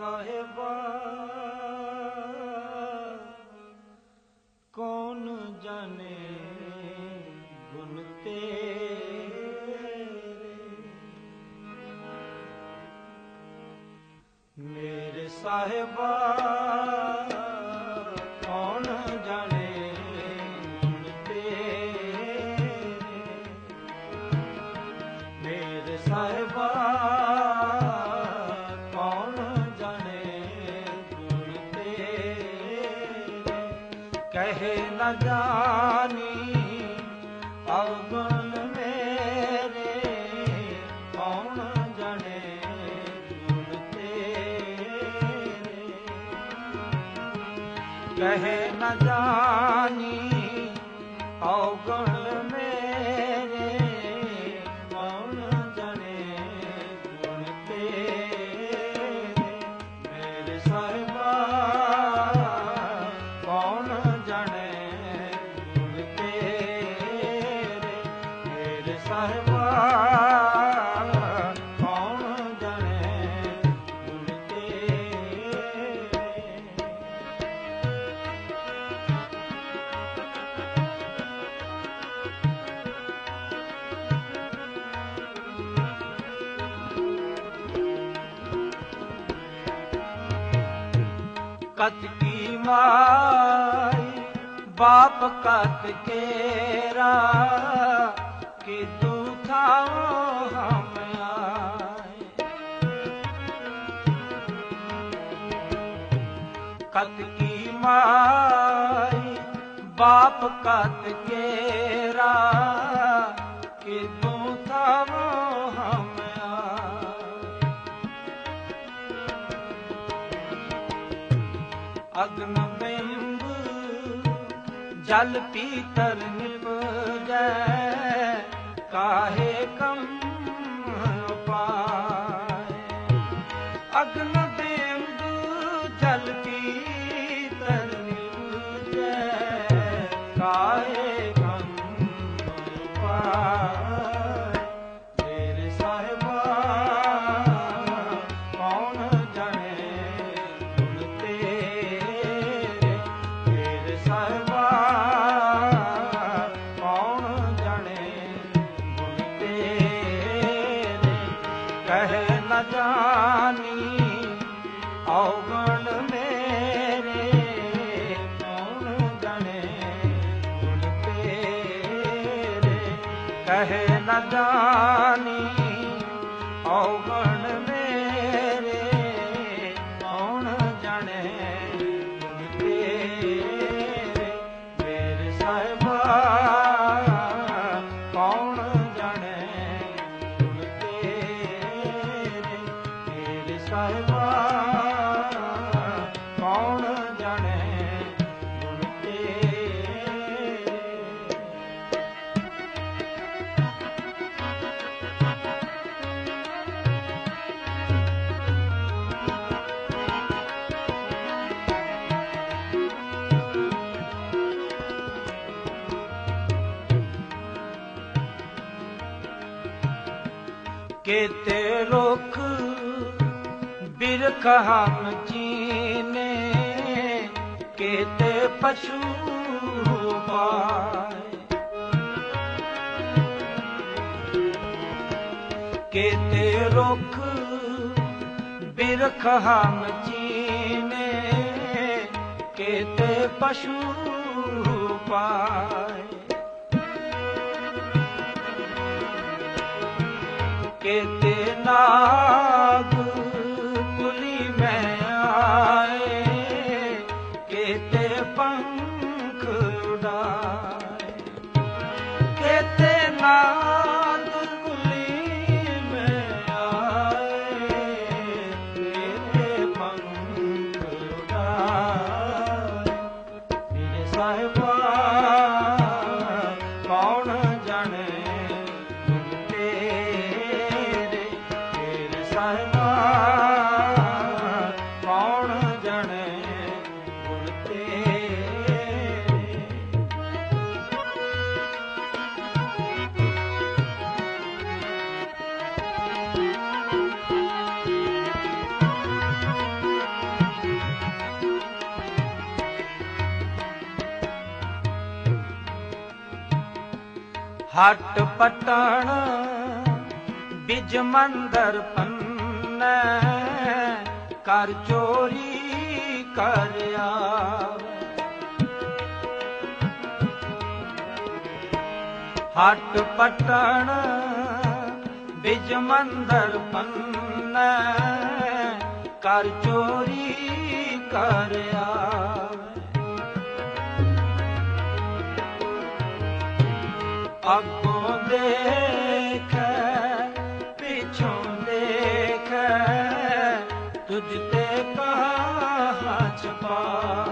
ਸਾਹਿਬਾ ਕੌਣ ਜਾਣੇ ਗੁਣ ਤੇਰੇ ਮੇਰੇ ਸਾਹਿਬਾ ਜਾਣੀ ਅਵਗੁਣ ਮੇਰੇ ਕੌਣ ਜਾਣੇ ਗੁਣ ਤੇਰੇ ਕਹੇ ਨ ਜਾਣੀ ਅਵਗੁਣ ਕਤ ਕੀ ਮਾਈ? ਬਾਪ ਕਤ ਕੇਰਾ ਕਿ ਤੂੰ ਥਾਓ ਹਮ ਆਏ ਕਤ ਕੀ ਮਾਈ? ਬਾਪ ਕਤ ਕੇਰਾ ਜਲ ਪੀਤਰ ਨਿਪਜੈ ਕਾਹੇ ਕਹੇ ਨ ਜਾਣੀ ਔਗਣ ਮੇਰੇ ਕੌਣ ਜਾਣੇ ਗੁਣ ਤੇਰੇ ਮੇਰੇ ਸਾਹਿਬਾ ਕੌਣ ਜਾਣੇ ਗੁਣ ਤੇਰੇ ਮੇਰੇ ਸਾਹਿਬਾ ਕੇਤੇ ਰੁੱਖ ਬਿਰਖ ਹਨ ਜੀਨੇ ਕੇਤੇ ਪਸ਼ੂ ਪਾਏ। ਕੇਤੇ ਰੁੱਖ ਬਿਰਖ ਹਨ ਜੀਨੇ ਕੇਤੇ ਪਸ਼ੂ ਪਾਏ। ਕੇਤੇ ਨਾਗ ਕੁਲੀ ਹਟ ਪਟਣ, ਬਿਜ ਮੰਦਰ ਪੰਨੈ ਕਰ ਚੋਰੀ ਕਰ ਹਟ ਪਟਣ, ਬਿਜ ਮੰਦਰ ਪੰਨੈ ਕਰ ਚੋਰੀ ਕਰ ਅੱਗੋਂ ਦੇਖ ਪਿੱਛੋਂ ਦੇਖ ਤੁਝ ਤੇ ਕਹਾ ਛਪਾ।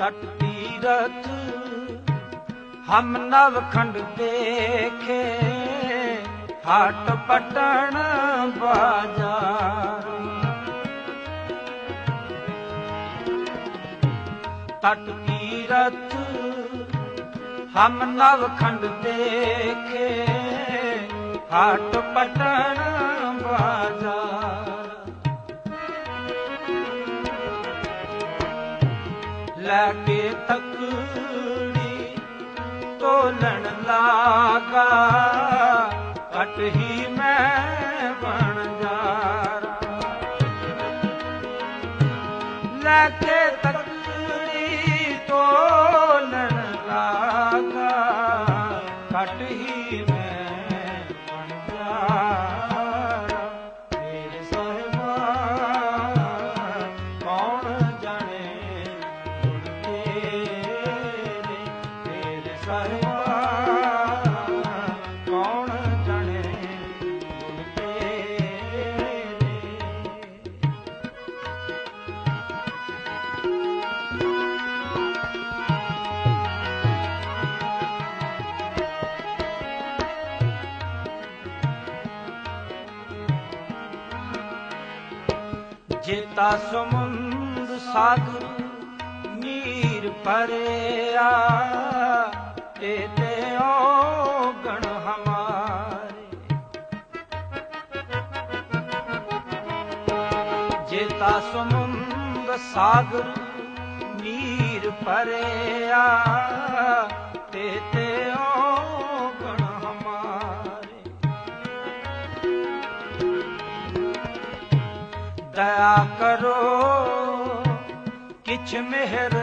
ਤਟ ਤੀਰਥ ਹਮ ਨਵ ਖੰਡ ਦੇਖੇ, ਹਟ ਪਟਣ ਬਾਜ਼ਾਰ। ਤਟ ਤੀਰਥ ਹਮ ਨਵ ਖੰਡ ਦੇਖੇ, ਹਟ ਪਟਣ ਬਾਜ਼ਾਰ। ਲੈ ਕੇ ਤਕੜੀ ਤੋਲਣ ਲਾਗਾ। ਕਟ ਹੀ ਮੈਂ ਜੇਤਾ ਸਮੁੰਦ ਸਾਗਰ ਨੀਰ ਪਰਿਆ ਤੇ ਤੇ ਓ ਗਣ ਹਮਾਰੇ ਜੇਤਾ ਸਮੁੰਦ ਸਾਗਰ ਨੀਰ ਪਰਿਆ ਤੇ ਤੇ ਓ ਗਣ ਹਮਾਰੇ। ਦਇਆ ਕਰੋ, ਕਿਛ ਮਿਹਰ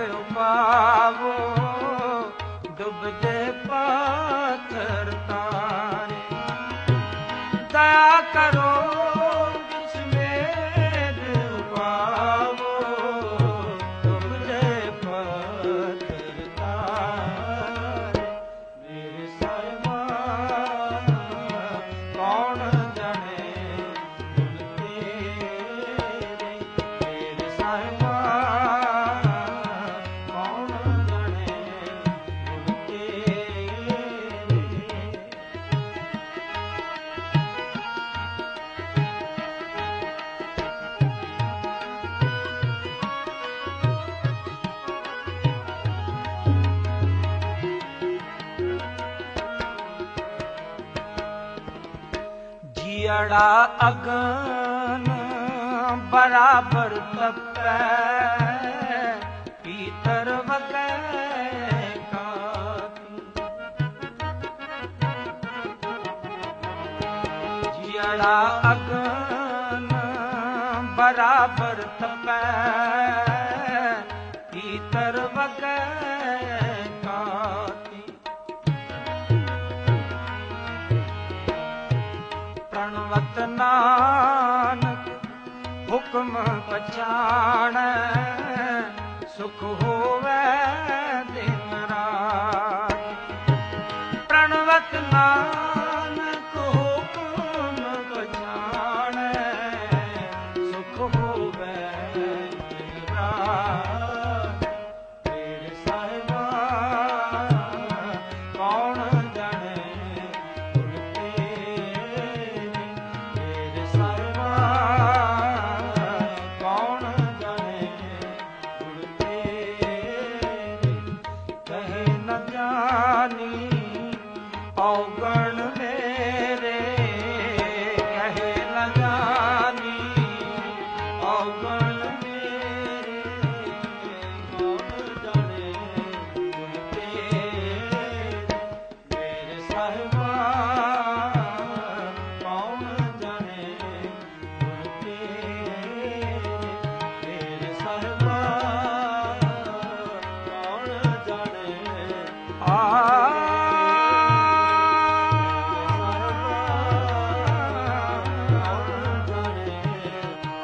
ਡੁੱਬਦੇ ਪਾਥਰ ਤਾਰੇ। ਦਇਆ ਕਰੋ ਜੀੜਾ ਅਗਨ ਬਰਾਬਰ ਤਪੈ ਪੀਤਰ ਵਗੈ ਕਾਤੀ। ਜੀੜਾ ਅਗਨ ਬਰਾਬਰ ਤਪੈ ਪੀਤਰ ਵਗੈ ਪ੍ਰਣਵਤ ਨਾਨਕ ਹੁਕਮ ਪਛਾਣੈ ਸੁਖ ਹੋਵੇ ਦਿਨ ਰਾਤ।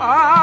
Ah!